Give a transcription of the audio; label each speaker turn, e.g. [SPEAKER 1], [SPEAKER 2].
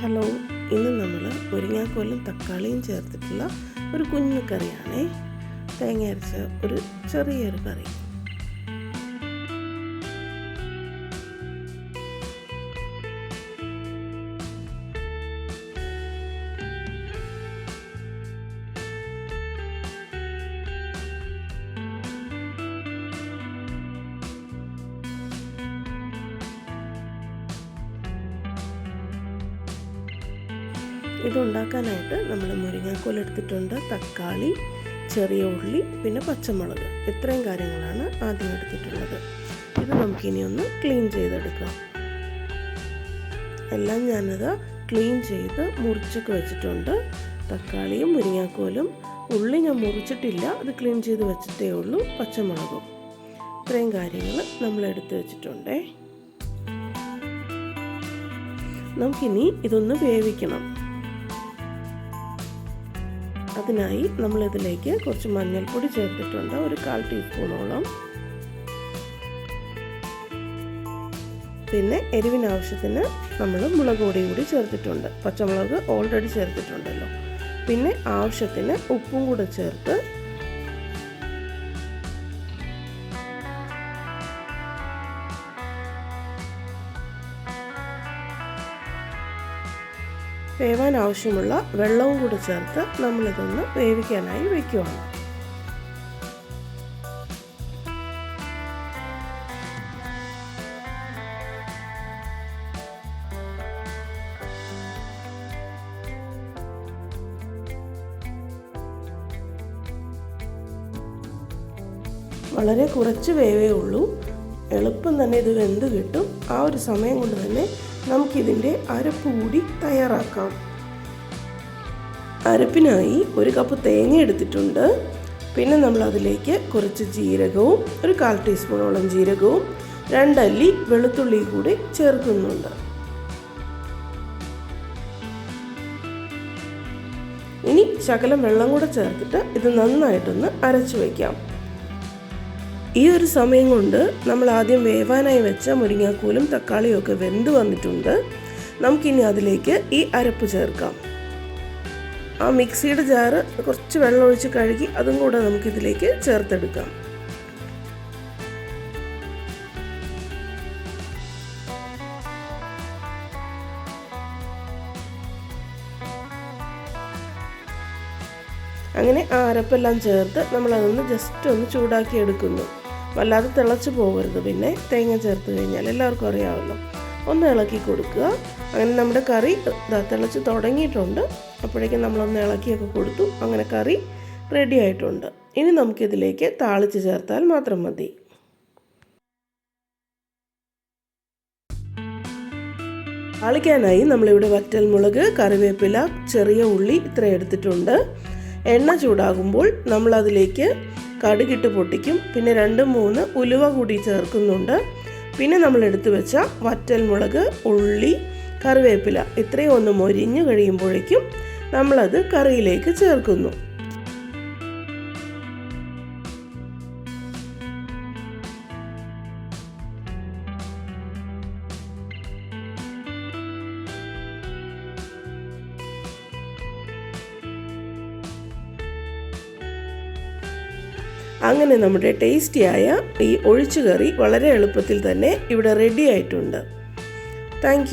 [SPEAKER 1] Hello ഇന്ന് നമ്മൾ മുരിങ്ങാക്കോലും തക്കാളിയും ചേർത്തിട്ടുള്ള ഒരു കുഞ്ഞു കറിയാണേ. തേങ്ങ അരച്ച ഒരു ചെറിയൊരു കറി. ഇതുണ്ടാക്കാനായിട്ട് നമ്മൾ മുരിങ്ങാക്കോൽ എടുത്തിട്ടുണ്ട് തക്കാളി ചെറിയ ഉള്ളി പിന്നെ പച്ചമുളക്. ഇത്രയും കാര്യങ്ങളാണ് ആദ്യം എടുത്തിട്ടുള്ളത്. ഇത് നമുക്കിനി ഒന്ന് ക്ലീൻ ചെയ്തെടുക്കാം. എല്ലാം ഞാനത് ക്ലീൻ ചെയ്ത് മുറിച്ചൊക്കെ വെച്ചിട്ടുണ്ട്. തക്കാളിയും മുരിങ്ങാക്കോലും ഉള്ളി ഞാൻ മുറിച്ചിട്ടില്ല. അത് ക്ലീൻ ചെയ്ത് വെച്ചിട്ടേ ഉള്ളൂ. പച്ചമുളകും. ഇത്രയും കാര്യങ്ങൾ നമ്മൾ എടുത്ത് വെച്ചിട്ടുണ്ടേ. നമുക്കിനി ഇതൊന്ന് വേവിക്കണം. അതിനായി നമ്മളിതിലേക്ക് കുറച്ച് മഞ്ഞൾപ്പൊടി ചേർത്തിട്ടുണ്ട്. ഒരു കാൽ ടീസ്പൂണോളം. പിന്നെ എരിവിനാവശ്യത്തിന് നമ്മൾ മുളക് പൊടി കൂടി ചേർത്തിട്ടുണ്ട്. പച്ചമുളക് ഓൾറെഡി ചേർത്തിട്ടുണ്ടല്ലോ. പിന്നെ ആവശ്യത്തിന് ഉപ്പും കൂടെ ചേർത്ത് വേവാൻ ആവശ്യമുള്ള വെള്ളവും കൂടി ചേർത്ത് നമ്മളിതൊന്ന് വേവിക്കാനായി വയ്ക്കുവാണ് വളരെ കുറച്ച് വേവേ ഉള്ളൂ. എളുപ്പം തന്നെ ഇത് വെന്ത് കിട്ടും. ആ ഒരു സമയം കൊണ്ട് തന്നെ നമുക്കിതിന്റെ അരപ്പ് കൂടി തയ്യാറാക്കാം. അരപ്പിനായി ഒരു കപ്പ് തേങ്ങ എടുത്തിട്ടുണ്ട്. പിന്നെ നമ്മൾ അതിലേക്ക് കുറച്ച് ജീരകവും ഒരു കാൽ ടീസ്പൂണോളം ജീരകവും രണ്ടല്ലി വെളുത്തുള്ളി കൂടി ചേർക്കുന്നുണ്ട്. ഇനി ശകലം വെള്ളം കൂടെ ചേർത്തിട്ട് ഇത് നന്നായിട്ടൊന്ന് അരച്ചു വയ്ക്കാം. ഈ ഒരു സമയം കൊണ്ട് നമ്മൾ ആദ്യം വേവാനായി വെച്ച മുരിങ്ങാക്കൂലും തക്കാളിയും ഒക്കെ വെന്ത് വന്നിട്ടുണ്ട്. നമുക്കിനി അതിലേക്ക് ഈ അരപ്പ് ചേർക്കാം. ആ മിക്സിയുടെ ജാറ് കുറച്ച് വെള്ളം ഒഴിച്ച് കഴുകി അതും കൂടെ നമുക്കിതിലേക്ക് ചേർത്തെടുക്കാം. അങ്ങനെ ആ അരപ്പെല്ലാം ചേർത്ത് നമ്മളതൊന്ന് ജസ്റ്റ് ഒന്ന് ചൂടാക്കി എടുക്കുന്നു. വല്ലാതെ തിളച്ച് പോകരുത്. പിന്നെ തേങ്ങ ചേർത്ത് കഴിഞ്ഞാൽ എല്ലാവർക്കും അറിയാമല്ലോ. ഒന്ന് ഇളക്കി കൊടുക്കുക. അങ്ങനെ നമ്മുടെ കറി തിളച്ച് തുടങ്ങിയിട്ടുണ്ട്. അപ്പോഴേക്കും നമ്മളൊന്ന് ഇളക്കിയൊക്കെ കൊടുത്തു. അങ്ങനെ കറി റെഡി ആയിട്ടുണ്ട്. ഇനി നമുക്കിതിലേക്ക് താളിച്ച് ചേർത്താൽ മാത്രം മതി. താളിക്കാനായി നമ്മളിവിടെ വറ്റൽമുളക് കറിവേപ്പില ചെറിയ ഉള്ളി ഇത്ര എടുത്തിട്ടുണ്ട്. എണ്ണ ചൂടാകുമ്പോൾ നമ്മളതിലേക്ക് കടുകിട്ട് പൊട്ടിക്കും. പിന്നെ രണ്ട് മൂന്ന് ഉലുവ കൂടി ചേർക്കുന്നുണ്ട്. പിന്നെ നമ്മൾ എടുത്തു വെച്ച വറ്റൽമുളക് ഉള്ളി കറിവേപ്പില ഇത്രയും ഒന്ന് മൊരിഞ്ഞു കഴിയുമ്പോഴേക്കും നമ്മളത് കറിയിലേക്ക് ചേർക്കുന്നു. അങ്ങനെ നമ്മുടെ ടേസ്റ്റിയായ ഈ ഒഴിച്ചുകറി വളരെ എളുപ്പത്തിൽ തന്നെ ഇവിടെ റെഡി ആയിട്ടുണ്ട്. താങ്ക്